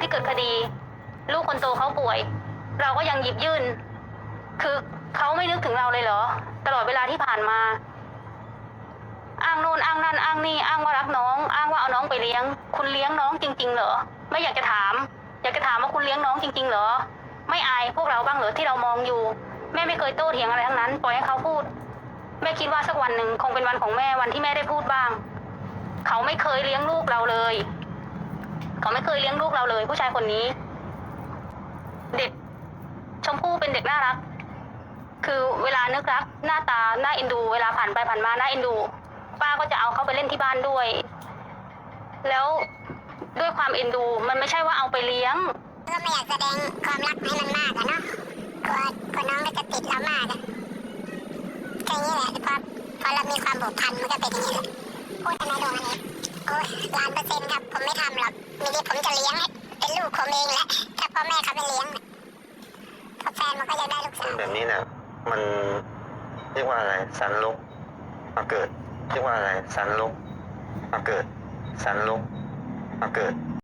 ที่เกิดคดี ลูกคนโตเขาป่วย เราก็ยังหยิบยื่น คือเขาไม่นึกถึงเราเลยเหรอ ตลอดเวลาที่ผ่านมา อ้างโน่นอ้างนั่นอ้างนี่อ้างว่ารักน้อง อ้างว่าเอาน้องไปเลี้ยง คุณเลี้ยงน้องจริง ๆ เหรอ ไม่อยากจะถาม อยากจะถามว่าคุณเลี้ยงน้องจริง ๆ เหรอ ไม่อายพวกเราบ้างเหรอที่เรามองอยู่ แม่ไม่เคยโต้เถียงอะไรทั้งนั้น ปล่อยให้เขาพูด แม่คิดว่าสักวันหนึ่งคงเป็นวันของแม่วันที่แม่ได้พูดบ้าง เขาไม่เคยเลี้ยงลูกเราเลย เขาไม่เคยเลี้ยงลูกเราเลย ผู้ชายคนนี้ เด็กชมพู่เป็นเด็กน่ารัก คือเวลานึกรัก หน้าตาหน้าเอ็นดู เวลาผ่านไปผ่านมาหน้าเอ็นดู ป้าก็จะเอาเขาไปเล่นที่บ้านด้วย แล้วด้วยความเอ็นดู มันไม่ใช่ว่าเอาไปเลี้ยง ก็ไม่อยากแสดงความรักให้มันมากอะเนาะกลัวกลัวน้องก็จะติดเรามากอะก็อย่นี้แหละพอพอเรามีความผูกพันมันก็เป็นอย่างนี้แหละพูดทำไมดวงอันนี้ อ้ยล้านเปอร์เซ็นต์ครับ ผมไม่ทำหรอกมีที่ผมจะเลี้ยงให้เป็นลูกผมเองแหละถ้าพ่อแม่เขาไม่เลี้ยงเพราะแฟนมันก็จะได้ลูกสาวแบบนี้นะมันเรียกว่าอะไรสันลกมาเกิด เรียกว่าอะไรสันลกมาเกิดสันลกมาเกิด